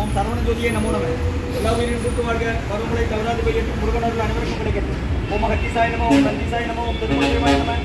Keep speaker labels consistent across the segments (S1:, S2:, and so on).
S1: ஓம் சரவண ஜோதியே நமோ நம எல்லா உயிரின் கூட்டு வாழ்க பருவமழை தவறாது பெய்யட்டும் முருகனர்கள் அனைவருக்கும் கிடைக்கட்டும் ஓம் அகத்தீசாய நம ஓம் நந்தீசாய நம ஓம் திருமண நம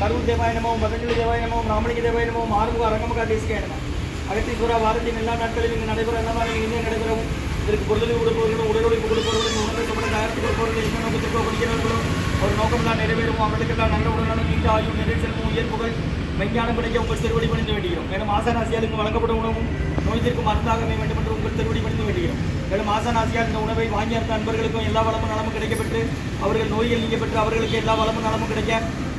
S1: கருண் தேவாய நமோ பதஞ்சலி தேவாய நமோ ராமலிங்க தேவாய நமோ ஆறுமுக அரங்கமுக தேசிகாய நம அகத்தீஸ்வரா வாரத்தின் எல்லா நாட்களிலும் இங்கு நடைபெற என்ன மாதிரி இங்கே நடைபெறவும் இதற்கு பொருளை கொடுப்பவர்களும் உடலுழைப்பு கொடுப்பவர்களும் உணவை சம்பள தயாரித்து கொடுப்பவர்கள் என்ன நோக்கத்திற்கோ படிக்கிறவர்களும் ஒரு நோக்கம்லாம் நிறைவேறும். அவர்களுக்கெல்லாம் நல்ல உடலான நீண்ட ஆயுள் நிறை செல்வம் உயர் புகழ் மெஞ்ஞானம் கிடைக்க உங்கள் திருவடி பணிந்து வேண்டுகிறோம் மேலும் ஆசனாசியால் வழங்கப்படும் உணவும் நோய் தீர்க்கும் மருந்தாக அமைய வேண்டும் என்று உங்கள் திருவடி பணிந்து வேண்டுகிறோம் மேலும் ஆசனாசியால் இந்த உணவை வாங்கி இருந்த அன்பர்களுக்கும் எல்லா வளமும் நலமும் கிடைக்கப்பெற்று அவர்கள் நோயில் நீங்கப்பெற்று அவர்களுக்கு எல்லா வளமும் நலமும் கிடைக்க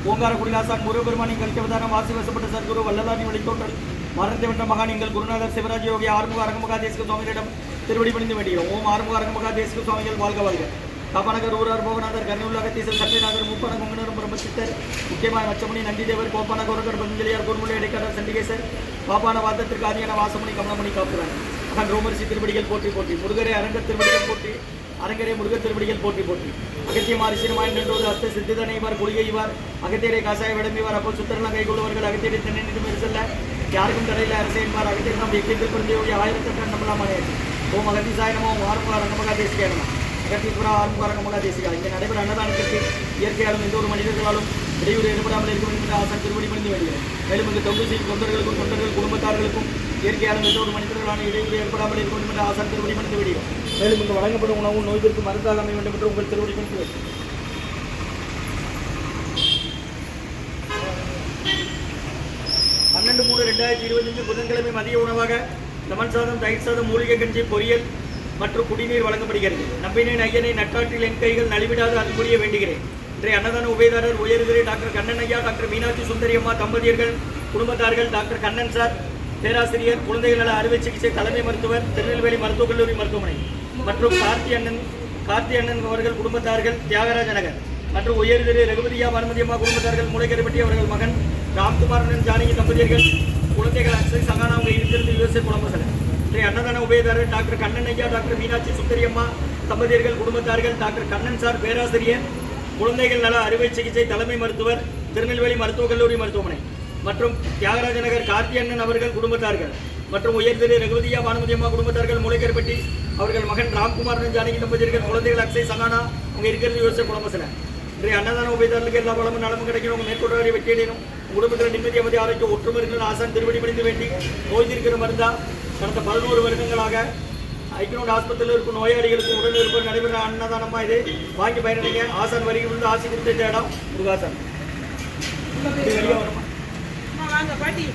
S1: ஓங்கார குடிலாசான் முருகபெருமானின் கலிக்கவதாரம் வாசி வசப்பட்ட சத்குரு வல்லதாரி வழித்தோட்டல் மறந்து விட்ட மகான் எங்கள் குருநாதர் சிவராஜ் யோகி ஆறுமுக அரங்கமுகா தேசிக சுவாமிகளிடம் திருவடி பணிந்து வேண்டுகிறோம் ஓம் ஆறுமுக அரங்கமுகா தேசிக சுவாமிகள் வாழ்க வாழ்க. தபநகர் ஊரார் போகநாதர் கர்ணூர் அகத்தீசர் சத்யநாதர் முப்பன கொங்கனரும் பிரம்மசித்தர் முக்கியமான நந்தி தேவர் கோப்பான கோரகர் பஞ்சலியார் குருமுலை இடைக்காரர் சண்டிகேசர் பாப்பான வாதத்திற்கு ஆதியான வாசமணி கமலமணி காப்புறார் மகன் ரோமரிசி திருவடிகள் போற்றி போற்றி முருகரே அரங்க திருவடிகள் போற்றி அரங்கரே முருகத் திருவடிகள் போற்றி போற்றி. அகத்தியமாரி சிறுமாய் நின்றோது அஸ்த சித்திதனை இவர் குளிகை இவர் அகத்தியரை காசாய விடம்பிவார் அப்போ சுத்தரெல்லாம் கைகொள்வார்கள் அகத்தியரை தென்னை நின்று செல்ல யாருக்கும் தடையில் அரசு என்பார் அகத்தியர் நம் எக்கியத்தில் பிறந்த யோகி ஆயிரத்தெட்டு நம்மளாம் மனையாச்சு ஓம் அகத்திசாய நமோ ஆறுமுக ரங்கமகா தேசிகா அகத்தீஸ்வரா ஆறுமுக ரங்கமகா தேசிகா. இங்கே நடைபெற அன்னதானத்திற்கு இயற்கையாலும் எந்த ஒரு மனிதர்களாலும் இடையூறு ஏற்படாமல் இருக்க வேண்டும் என்று ஆசன் திருவடி பணிந்து வருகிறேன் மேலும் இங்கு தொண்டு செய்யும் தொண்டர்களுக்கும் தொண்டர்கள் குடும்பத்தார்களுக்கும் இயற்கையாலும் எந்த ஒரு மனிதர்களான இடையூறு ஏற்படாமல் இருக்க வேண்டும் என்று ஆசன் திருவடி பணிந்து வருகிறேன் மேலும் இங்கு வழங்கப்படும் உணவு நோய்களுக்கு மருந்தாக அமைய வேண்டும் என்று உங்கள் திருவடி பணிந்து வருகிறேன் பன்னெண்டு மூணு ரெண்டாயிரத்தி இருபத்தஞ்சு புதன்கிழமை மதிய உணவாக லெமன் சாதம் தயிர் சாதம் மூலிகை கஞ்சி பொரியல் மற்றும் குடிநீர் வழங்கப்படுகிறது. நம்பினேன் ஐயனை நட்டாற்றில் என் கைகள் நலிவிடாது அது புரிய வேண்டுகிறேன். இன்றைய அன்னதான உபயதாரர் உயர்திரை டாக்டர் கண்ணன் ஐயா டாக்டர் மீனாட்சி சுந்தரி அம்மா தம்பதியர்கள் குடும்பத்தார்கள் டாக்டர் கண்ணன் சார் பேராசிரியர் குழந்தைகள் நல அறுவை சிகிச்சை தலைமை மருத்துவர் திருநெல்வேலி மருத்துவக் கல்லூரி மருத்துவமனை மற்றும் கார்த்தி அண்ணன் கார்த்தி அண்ணன் அவர்கள் குடும்பத்தார்கள் தியாகராஜ நகர் மற்றும் உயர்திரு ரகுபதியா மருமதியம்மா குடும்பத்தார்கள் முளைக்கருப்பட்டி அவர்கள் மகன் ராம்குமார் ஜானகி தம்பதியர்கள் குழந்தைகள் அக்ஷய் சகானா அவங்க விவசாய குழம்பு குழம்புகள் ஸ்ரீ அன்னதான உபயதாரர் டாக்டர் கண்ணன் ஐயா டாக்டர் மீனாட்சி சுந்தரியம்மா தம்பதியர்கள் குடும்பத்தார்கள் டாக்டர் கண்ணன் சார் பேராசிரியர் குழந்தைகள் நல அறுவை சிகிச்சை தலைமை மருத்துவர் திருநெல்வேலி மருத்துவக் கல்லூரி மருத்துவமனை மற்றும் தியாகராஜ நகர் கார்த்தி அண்ணன் அவர்கள் குடும்பத்தார்கள் மற்றும் உயர்திரு பானுமதி அம்மா குடும்பத்தார்கள் முளைக்கருப்பட்டி அவர்கள் மகன் ராம்குமார் ஜானகி தம்பதியர்கள் குழந்தைகள் அக்ஷய் சகானா அவங்க இருக்கிறது யோசிச்ச குழம்பசில இன்றைய அன்னதான உபயதாரர்களுக்கு எல்லா வளமும் நலமும் கிடைக்கணும். உங்கள் மேற்கொள்வரை வெற்றியடையணும் உங்கள் குடும்பத்தில் நிம்மதி அமைதி ஆரோக்கியம் ஒற்றுமை இருக்கிற ஆசான் திருவடி பணிந்து வேண்டி நோய் இருக்கிற மருந்தா கடந்த பதினோரு வருடங்களாக ஐக்கியனோட ஆஸ்பத்திரியில் இருக்கும் நோயாளிகளுக்கு உடல் இருப்பது நடைபெற அன்னதானமா இது? வாங்கி பயனடைங்க. ஆசான் வரிகள் விழுந்து ஆசி கொடுத்த இடம் முருகாசன். இது வெளியே வரமா?
S2: வாங்க பாட்டி.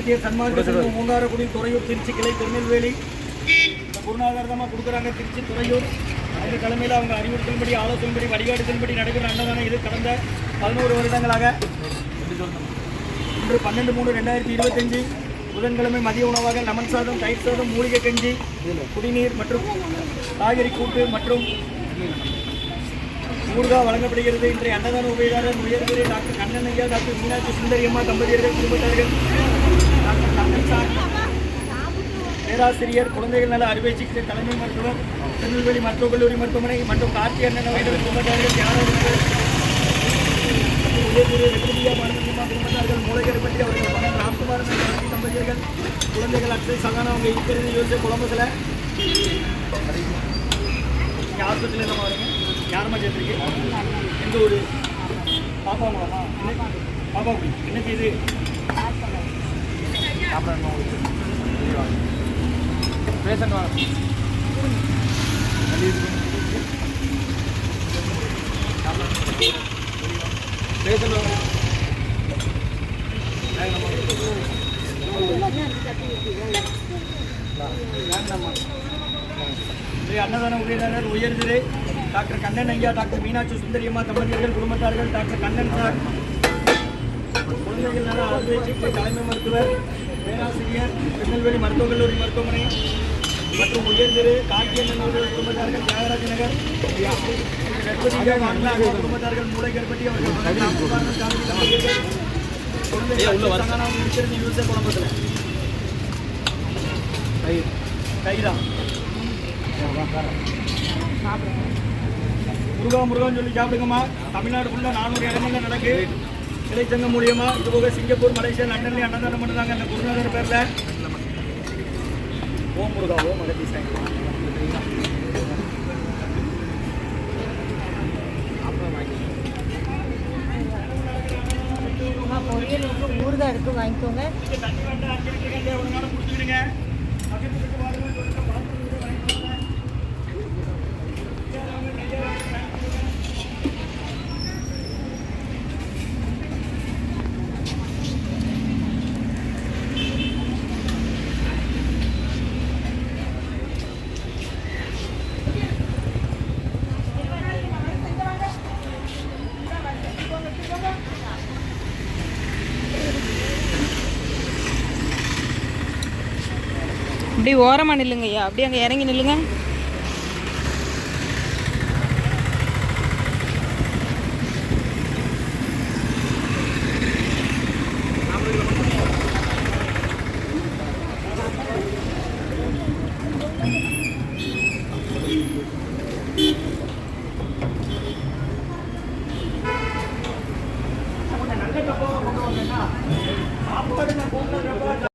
S1: அகத்தியர் சன்மார்க்க சங்கம் மூங்காரக்குடி துறையூர் திருச்சி கிளை திருநெல்வேலி. குருநாதர்தமாக கொடுக்குறாங்க திருச்சி துறையூர். அவங்க தலைமையில் அவங்க அறிவுறுத்தலின்படி ஆலோசனைப்படி வழிகாட்டுதலின்படி நடைபெற அன்னதானம் இது. கடந்த பதினோரு வருடங்களாக இன்று பன்னெண்டு மூணு ரெண்டாயிரத்தி இருபத்தஞ்சு புதன்கிழமை மதிய உணவாக லெமன் சாதம் தயிர் சாதம் மூலிகை கஞ்சி குடிநீர் மற்றும் காய்கறி கூட்டு மற்றும் ஊறுகாய் வழங்கப்படுகிறது. இன்றைய அன்னதான உபயதாரர் உயர்திரு டாக்டர் கண்ணன் ஐயா டாக்டர் மீனாட்சி சுந்தரி அம்மா தம்பதியர்கள் குடும்பத்தார்கள் டாக்டர் கண்ணன் சார் பேராசிரியர் குழந்தைகள் நல அறுவை சிகிச்சை தலைமை மருத்துவர் திருநெல்வேலி மருத்துவக் கல்லூரி மருத்துவமனை மற்றும் கார்த்தி அண்ணன் அவர்கள் குடும்பத்தார்கள் தியாகராஜர்கள் மற்றும் உயர்திரு மாநிலமா குடும்பத்தார்கள் மூலகருப்பட்டி அவர்கள் மகன் ராம்குமார் தம்பதியர்கள் குழந்தைகள் அக்ஷய் சகானா அவங்க இருக்கிறது யோசிச்சு குழம்புல நீங்கள் ஆஸ்பத்திரியில் நம்ம வரீங்க? யாரம்மா சேர்த்துருக்கு எந்த ஊர்? பாப்பாங்களா பாப்பா குடி என்ன? செய்யுது பேசன் வாங்க பேசன் வாங்க ஸ்ரீ அன்னதான உதயதாரர் உயர்திரு டாக்டர் கண்ணன் ஐயா டாக்டர் மீனாட்சி சுந்தரியம்மா தம்பதியர்கள் குடும்பத்தார்கள் டாக்டர் கண்ணன் சார். குழந்தைகள் நல அறுவை சிகிச்சை தலைமை மருத்துவர் பேராசிரியர் திருநெல்வேலி மருத்துவக் கல்லூரி மருத்துவமனை. மற்றும் உயர்திரு காக்கியம்மன் அவர்கள் குடும்பத்தார்கள் தியாகராஜ நகர் மங்கள குடும்பத்தார்கள் மூளை கர்ப்பட்டி அவர்கள் குழம்பத்தில் கைதா முருகா முருகான்னு சொல்லி சாப்பிடுங்கம்மா. தமிழ்நாடு ஃபுல்லாக நானூறு இடங்கள்ல நடக்கு. இலைச்சங்கம் மூலியமா. இது போக சிங்கப்பூர் மலேசியா லண்டன்லேயும் அன்னதானம் பண்ணுறாங்க. அந்த குருநாதர் பேரில். ஓம் முருகா ஓம் அகத்தி சாய்
S3: பொரியலுக்கு ஊறுகாய் எடுத்து வாங்கிக்கோங்க
S2: அப்படி ஓரமாக நில்லுங்கய்யா அப்படியே அங்கே இறங்கி நில்லுங்க.